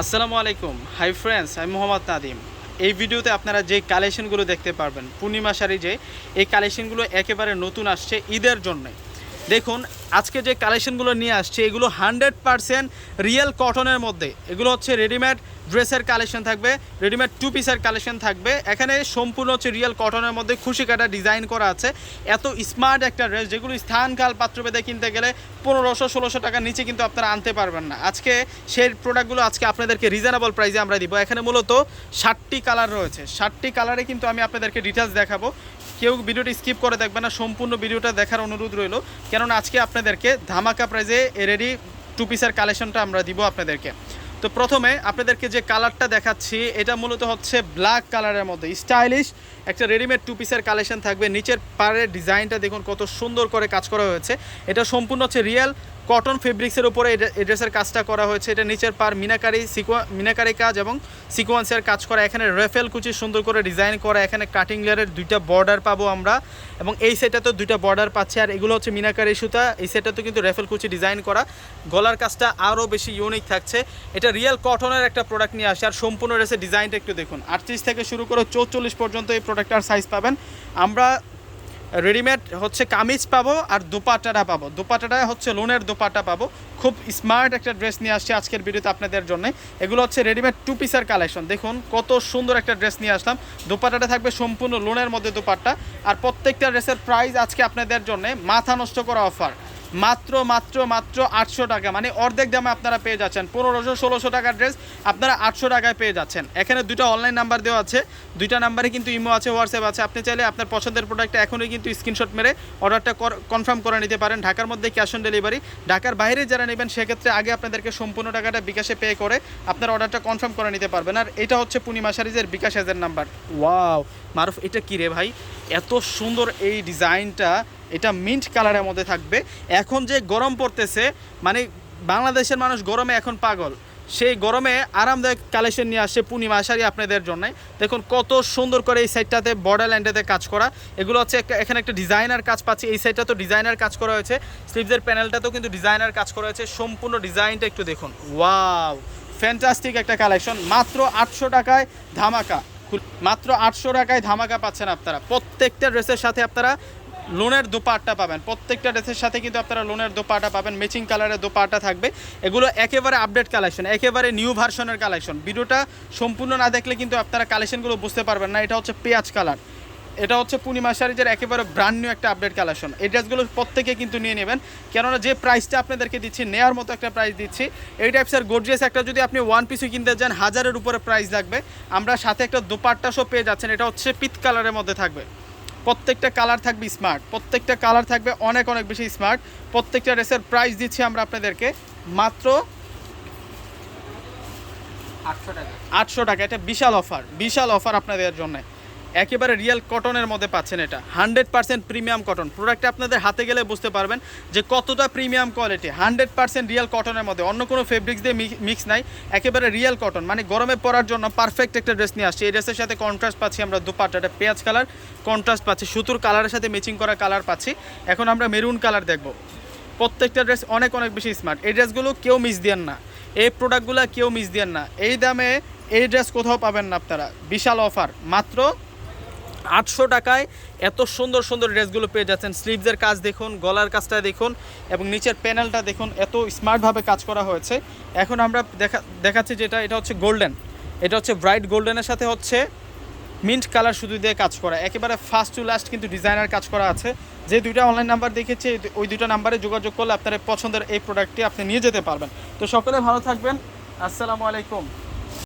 আসসালামু আলাইকুম। Hi friends আমি মোহাম্মদ নাদিম এই ভিডিওতে আপনারা যে কালেকশনগুলো দেখতে পারবেন, পূর্ণিমা শাড়ি যে, এই কালেকশনগুলো একেবারে নতুন আসছে ঈদের জন্য। দেখুন, আজকে যে কালেকশনগুলো নিয়ে আসছে, এগুলো হান্ড্রেড পারসেন্ট রিয়েল কটনের মধ্যে। এগুলো হচ্ছে রেডিমেড ড্রেসের কালেকশন থাকবে রেডিমেড টু পিসের কালেকশন থাকবে। এখানে সম্পূর্ণ হচ্ছে রিয়েল কটনের মধ্যে খুশি কাটা ডিজাইন করা আছে। এত স্মার্ট একটা ড্রেস যেগুলো স্থান কাল পাত্রভেদে কিনতে গেলে পনেরোশো, ষোলোশো টাকার নিচে কিন্তু আপনারা আনতে পারবেন না। আজকে সেই প্রোডাক্টগুলো আজকে আপনাদেরকে রিজনেবল প্রাইসে আমরা দিব। এখানে মূলত ষাটটি কালার রয়েছে। ষাটটি কালারে কিন্তু আমি আপনাদেরকে ডিটেলস দেখাবো। কেউ ভিডিওটি স্কিপ করে দেখবেন না, সম্পূর্ণ ভিডিওটা দেখার অনুরোধ রইল। কেননা আজকে আপনাদেরকে ধামাকা প্রাইজে রেডি টু পিসের কালেকশনটা আমরা দিব আপনাদেরকে। তো প্রথমে আপনাদেরকে যে কালারটা দেখাচ্ছি, এটা মূলত হচ্ছে ব্ল্যাক কালারের মধ্যে। স্টাইলিশ একটা রেডিমেড টু পিসের কালেকশন থাকবে। নিচের পাড়ের ডিজাইনটা দেখুন কত সুন্দর করে কাজ করা হয়েছে। এটা সম্পূর্ণ হচ্ছে রিয়েল কটন ফেব্রিক্সের উপরে এই ড্রেসের কাজটা করা হয়েছে। এটা নিচের পার মিনাকারি, সিকোয়া মিনাকারি কাজ এবং সিকোয়েন্সের কাজ করা। এখানে রেফেল কুচি সুন্দর করে ডিজাইন করা। এখানে কাটিং লেয়ারের দুইটা বর্ডার পাবো আমরা এবং এই সেটটাতেও দুইটা বর্ডার পাচ্ছি। আর এগুলো হচ্ছে মিনাকারি সুতা। এই সেটটাতেও কিন্তু রেফেল কুচি ডিজাইন করা। গলার কাজটা আরও বেশি ইউনিক থাকছে। এটা রিয়েল কটনের একটা প্রোডাক্ট নিয়ে আসে। আর সম্পূর্ণ ড্রেসের ডিজাইনটা একটু দেখুন। আটত্রিশ থেকে শুরু করে চৌচল্লিশ পর্যন্ত এই প্রোডাক্টটার সাইজ পাবেন। আমরা রেডিমেড হচ্ছে কামিজ পাবো আর দোপাটাটা পাবো। দোপাটাটা হচ্ছে লোনের দোপাটা পাবো। খুব স্মার্ট একটা ড্রেস নিয়ে আসছে আজকের ভিডিওতে আপনাদের জন্য। এগুলো হচ্ছে রেডিমেড টু পিসের কালেকশন দেখুন, কত সুন্দর একটা ড্রেস নিয়ে আসলাম। দোপাটাটা থাকবে সম্পূর্ণ লোনের মধ্যে দোপাট্টা। আর প্রত্যেকটা ড্রেসের প্রাইস আজকে আপনাদের জন্য মাথা নষ্ট করা অফার মাত্র মাত্র মাত্র আটশো টাকা। মানে অর্ধেক দামে আপনারা পেয়ে যাচ্ছেন। পনেরোশো ষোলোশো টাকার ড্রেস আপনারা আটশো টাকায় পেয়ে যাচ্ছেন। এখানে দুটো অনলাইন নাম্বার দেওয়া আছে। দুইটা নাম্বারে কিন্তু ইমো আছে হোয়াটসঅ্যাপ আছে। আপনি চাইলে আপনার পছন্দের প্রোডাক্টটা এখনই কিন্তু স্ক্রিনশট মেরে অর্ডারটা কনফার্ম করে নিতে পারেন। ঢাকার মধ্যে ক্যাশ অন ডেলিভারি ঢাকার বাইরে যারা নেবেন সেক্ষেত্রে আগে আপনাদেরকে সম্পূর্ণ টাকাটা বিকাশে পে করে আপনার অর্ডারটা কনফার্ম করে নিতে পারবেন। আর এটা হচ্ছে পূর্ণিমা সারিজের বিকাশ এজের নাম্বার ওয়াও মারুফ এটা কী রে ভাই? এত সুন্দর এই ডিজাইনটা, এটা মিন্ট কালারের মধ্যে থাকবে। এখন যে গরম পড়তেছে মানে বাংলাদেশের মানুষ গরমে এখন পাগল। সেই গরমে আরামদায়ক কালেকশন নিয়ে আসছে পূর্ণিমা আশারি আপনাদের জন্য। দেখুন কত সুন্দর করে এই সাইডটাতে বর্ডার ল্যান্ডেতে কাজ করা। এগুলো হচ্ছে এখানে একটা ডিজাইনার কাজ পাচ্ছি। এই সাইডটা তো ডিজাইনার কাজ করা হয়েছে। স্লিভসের প্যানেলটাতেও কিন্তু ডিজাইনার কাজ করা হয়েছে। সম্পূর্ণ ডিজাইনটা একটু দেখুন। ওয়াও ফ্যান্টাস্টিক একটা কালেকশন মাত্র আটশো টাকায় ধামাকা। মাত্র আটশো টাকায় ধামাকা পাচ্ছেন আপনারা। প্রত্যেকটা ড্রেসের সাথে আপনারা লোনের দোপাট্টা পাবেন। প্রত্যেকটা ড্রেসের সাথে কিন্তু আপনারা লোনের দোপাট্টা পাবেন। ম্যাচিং কালারের দোপাট্টা থাকবে। এগুলো একেবারে আপডেট কালেকশন একেবারে নিউ ভার্সনের কালেকশন ভিডিওটা সম্পূর্ণ না দেখলে কিন্তু আপনারা কালেকশনগুলো বুঝতে পারবেন না। এটা হচ্ছে পেঁয়াজ কালার এটা হচ্ছে পূর্ণিমা শাড়িজের একেবারে ব্র্যান্ড নিউ একটা আপডেট কালেকশন এই ড্রেসগুলো প্রত্যেকে কিন্তু নিয়ে নেবেন। কেননা যে প্রাইসটা আপনাদেরকে দিচ্ছি নেওয়ার মতো একটা প্রাইস দিচ্ছি এই টাইপসের গোড্রেস একটা যদি আপনি ওয়ান পিসও কিনতে যান হাজারের উপরে প্রাইস লাগবে। আমরা সাথে একটা দোপাট্টা সব পেয়ে যাচ্ছেন এটা হচ্ছে পিত কালারের মধ্যে থাকবে। প্রত্যেকটা কালার থাকবে স্মার্ট প্রত্যেকটা কালার থাকবে অনেক অনেক বেশি স্মার্ট প্রত্যেকটা ড্রেসের প্রাইস দিচ্ছি আমরা আপনাদেরকে মাত্র আটশো টাকা। আটশো টাকা। এটা বিশাল অফার বিশাল অফার আপনাদের জন্য। একেবারে রিয়েল কটনের মধ্যে পাচ্ছেন এটা। হান্ড্রেড পার্সেন্ট প্রিমিয়াম কটন প্রোডাক্টটা আপনাদের হাতে গেলে বুঝতে পারবেন যে কতটা premium quality hundred percent real কটনের মধ্যে। অন্য কোনো ফেব্রিক্স দিয়ে মিক্স নাই। একেবারে রিয়েল কটন মানে গরমে পরার জন্য পারফেক্ট একটা ড্রেস নিয়ে আসছে। এই ড্রেসের সাথে কন্ট্রাস্ট পাচ্ছি আমরা দুপাট্টাটা পেঁয়াজ কালার কন্ট্রাস্ট পাচ্ছি। সুতোর কালারের সাথে ম্যাচিং করা কালার পাচ্ছি। এখন আমরা মেরুন কালার দেখব। প্রত্যেকটা ড্রেস অনেক অনেক বেশি স্মার্ট এই ড্রেসগুলো কেউ মিস দেন না। এই প্রোডাক্টগুলো কেউ মিস দেন না। এই দামে এই ড্রেস কোথাও পাবেন না আপনারা। বিশাল অফার মাত্র আটশো টাকায় এত সুন্দর সুন্দর ড্রেসগুলো পেয়ে যাচ্ছেন। স্লিভসের কাজ দেখুন, গলার কাজটা দেখুন এবং নিচের প্যানেলটা দেখুন, এত স্মার্টভাবে কাজ করা হয়েছে। এখন আমরা দেখা, দেখাচ্ছি যেটা, এটা হচ্ছে গোল্ডেন। এটা হচ্ছে ব্রাইট গোল্ডেনের সাথে হচ্ছে মিন্ট কালার শুধু দিয়ে কাজ করা। একেবারে ফার্স্ট টু লাস্ট কিন্তু ডিজাইনার কাজ করা আছে। যে দুইটা অনলাইন নাম্বার দেখেছি ওই দুটো নাম্বারে যোগাযোগ করলে আপনার পছন্দের এই প্রোডাক্টটি আপনি নিয়ে যেতে পারবেন। তো সকলে ভালো থাকবেন। আসসালামু আলাইকুম।